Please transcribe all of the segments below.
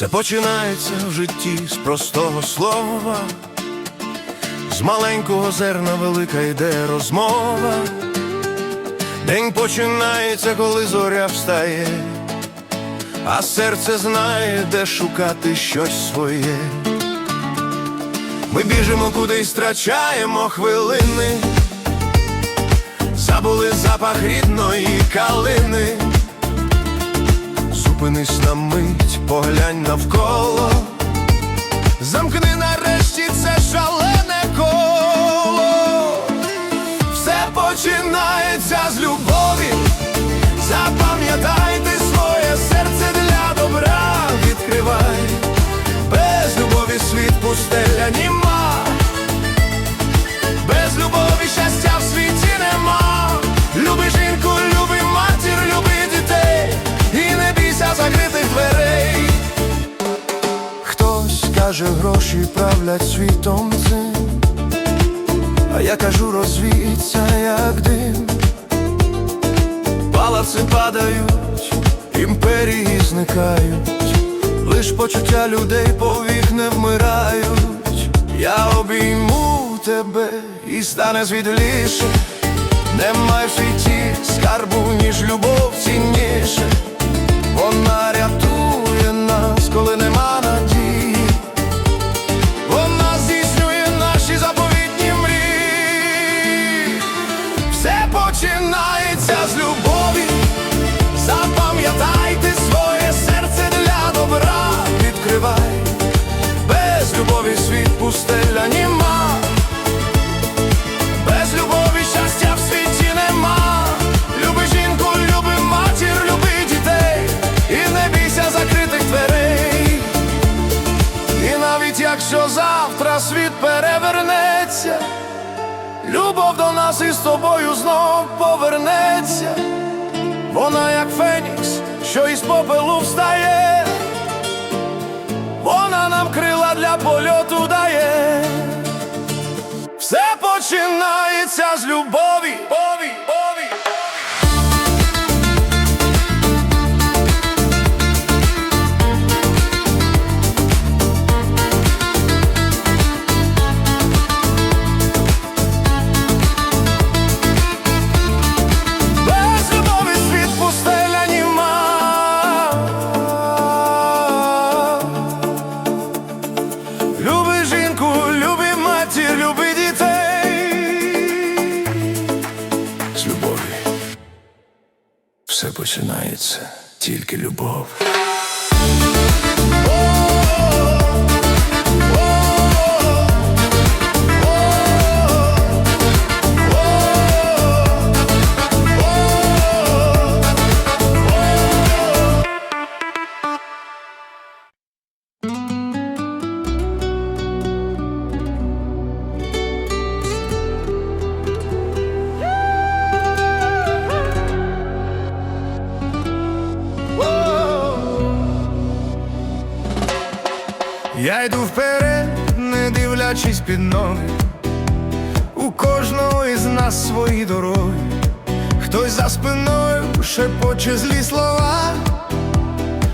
Все починається в житті з простого слова, з маленького зерна велика йде розмова. День починається, коли зоря встає, а серце знає, де шукати щось своє. Ми біжимо кудись, втрачаємо хвилини, забули запах рідної калини. Зупинись на мить, поглянь навколо, замкни нарешті це шалене коло. Все починається з любові. Каже, гроші правлять світом цим. А я кажу, розвіться, як дим. Палаци падають, імперії зникають, лиш почуття людей повік не вмирають. Я обійму тебе і стане світліше. Немає в світі скарбу, ніж любов цінніше. Вона рятує нас, коли нема якщо завтра світ перевернеться, любов до нас із тобою знов повернеться. Вона як фенікс, що із попелу встає, вона нам крила для польоту дає. Все починається з любові. Все починається, тільки любов. Я йду вперед, не дивлячись під ноги. У кожного із нас свої дороги. Хтось за спиною шепоче злі слова,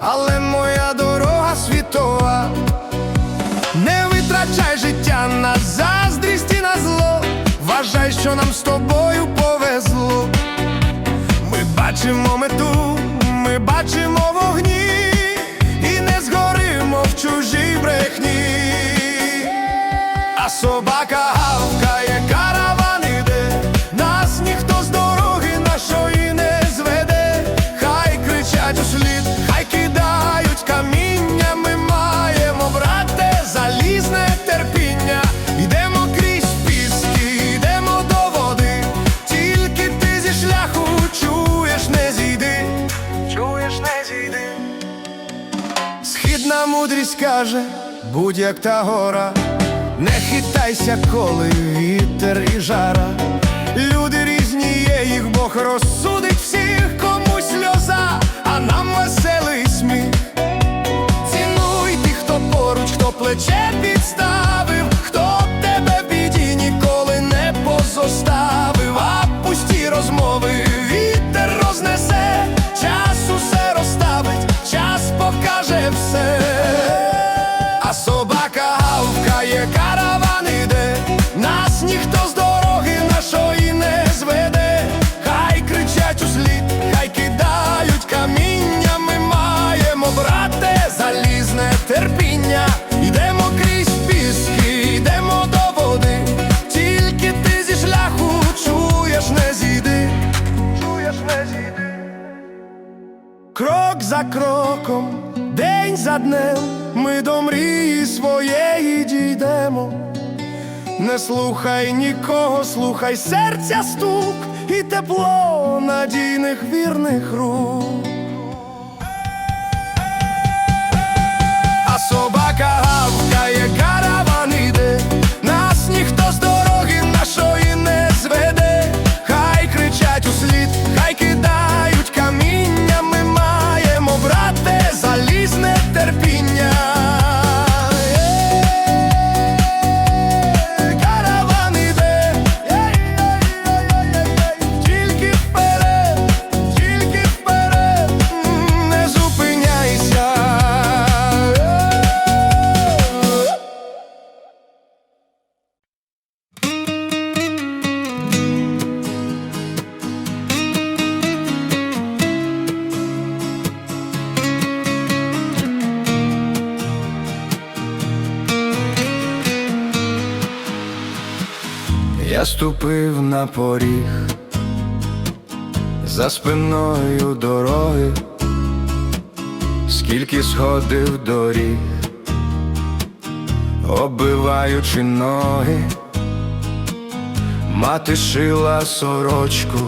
але моя дорога світова. Не витрачай життя на заздрість і на зло. Вважай, що нам з тобою повезло. Ми бачимо мету, ми бачимо вогні, Собака гавкає, караван іде, нас ніхто з дороги нашої не зведе. Хай кричать услід, хай кидають каміння. Ми маємо, брате, залізне терпіння. Йдемо крізь піски, йдемо до води. Тільки ти зі шляху чуєш, не зійди. Чуєш, не зійди. Східна мудрість каже, будь як та гора, не хитайся, коли вітер і жара. Люди різні є, їх Бог розсудить всіх, комусь сльоза, а нам веселий сміх. Цінуй тих, хто поруч, хто плече підставив, за кроком, день за днем ми до мрії своєї дійдемо. Не слухай нікого, слухай серця стук і тепло надійних вірних рук. А собака гавкає, караван Я ступив на поріг, за спиною дороги, скільки сходив доріг, оббиваючи ноги, мати шила сорочку,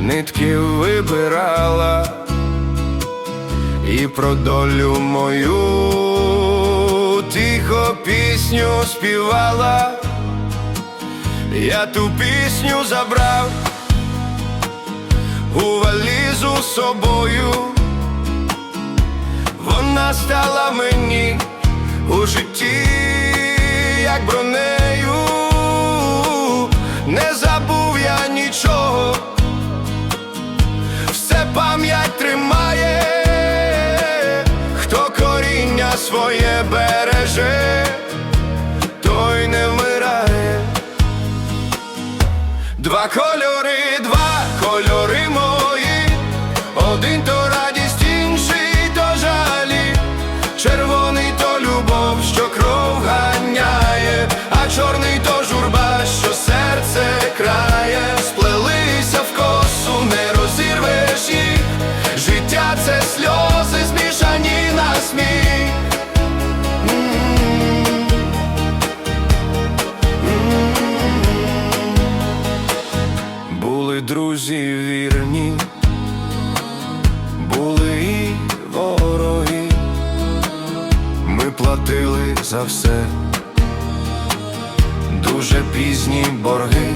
нитки вибирала і про долю мою тихо пісню співала. Я ту пісню забрав у валізу собою, вона стала мені у житті, як бронею, не забув я нічого, Два кольори, два кольори все, дуже пізні борги,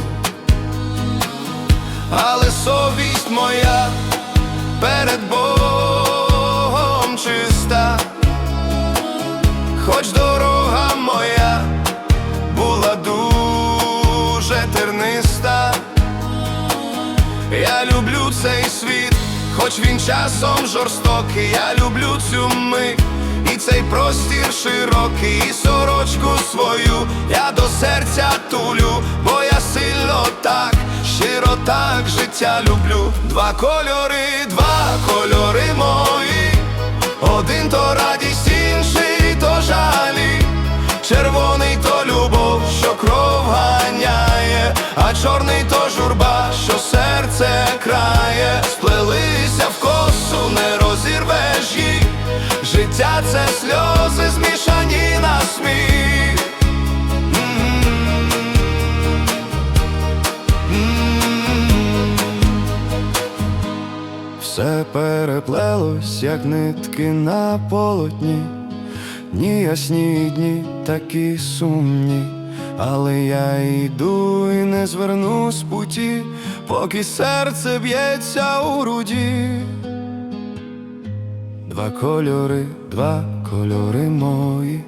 але совість моя перед Богом чиста, хоч дорога моя була дуже терниста. Я люблю цей світ, хоч він часом жорстокий, я люблю цю мить і цей простір широкий, і сорочку свою я до серця тулю, бо я сильно так, щиро так життя люблю. Два кольори, два кольори мої, один то радість, інший то жалі. Червоний то любов, що кров ганяє, а чорний то журба, що серце крає, Життя це сльози, змішані на сміх. Все переплелось, як нитки на полотні. Дні ясні дні такі сумні, але я йду і не зверну з путі, поки серце б'ється у груді. Два кольори, два кольори мої.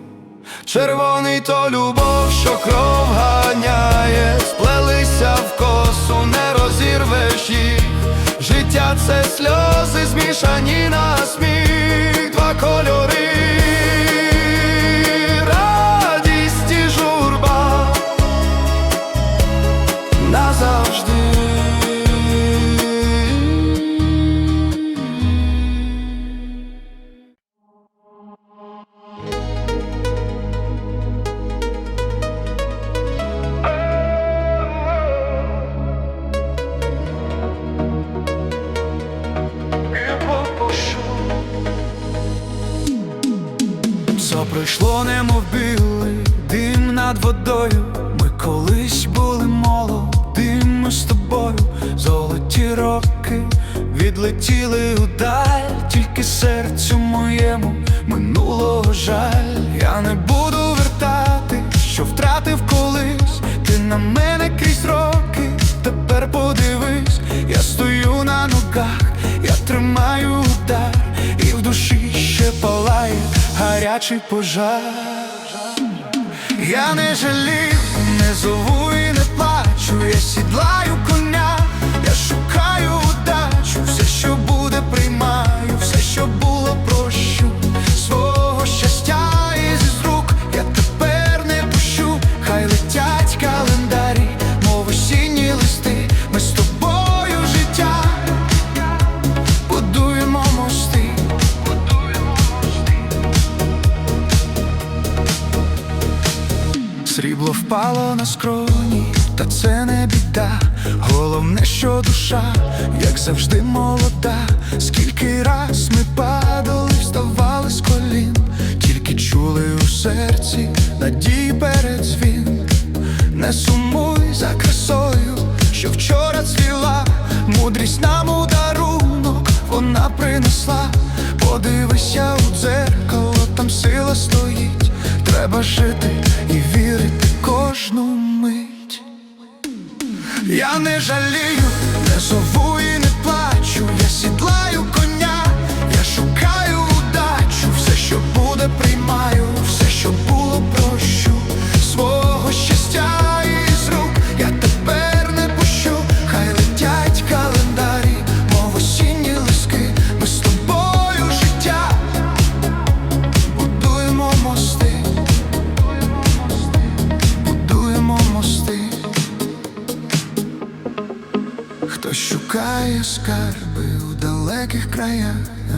Червоний то любов, що кров ганяє, сплелися в косу, не розірвеш їх. Життя це сльози, змішані на сміх, два кольори, роки відлетіли удаль, тільки серцю моєму минулого жаль. Я не буду вертати, що втратив колись. Ти на мене крізь роки, тепер подивись, я стою на ногах, я тримаю удар, і в душі ще палає гарячий пожар. Я не жалію, не зову і не плачу, я сідлаю коня, впало на скроні, та це не біда. Головне, що душа, як завжди, молода. Скільки раз ми падали, вставали з колін, тільки чули у серці надії перед дзвін. Не сумуй за красою, що вчора цвіла, мудрість нам у дарунок вона принесла. Подивися у дзеркало, там сила стоїть. Треба жити кожну мить. Я не жалію, не зову і не плачу, я сідлаю коня, я шукаю удачу, все, що буде, приймаю, края,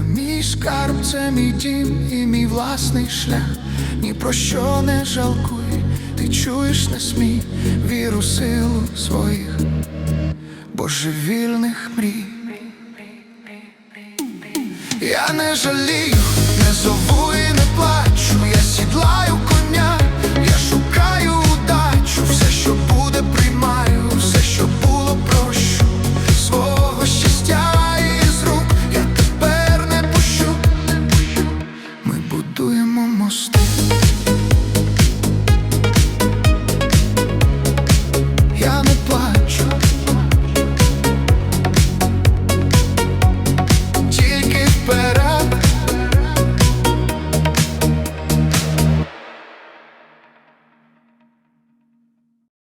мій шкарб це мій дім і мій власний шлях. Ні про що не жалкуй, ти чуєш, не смій віру, силу своїх божевільних мрій. Я не жалію, не зову і не плачу, я сідлаю коня, я шукаю.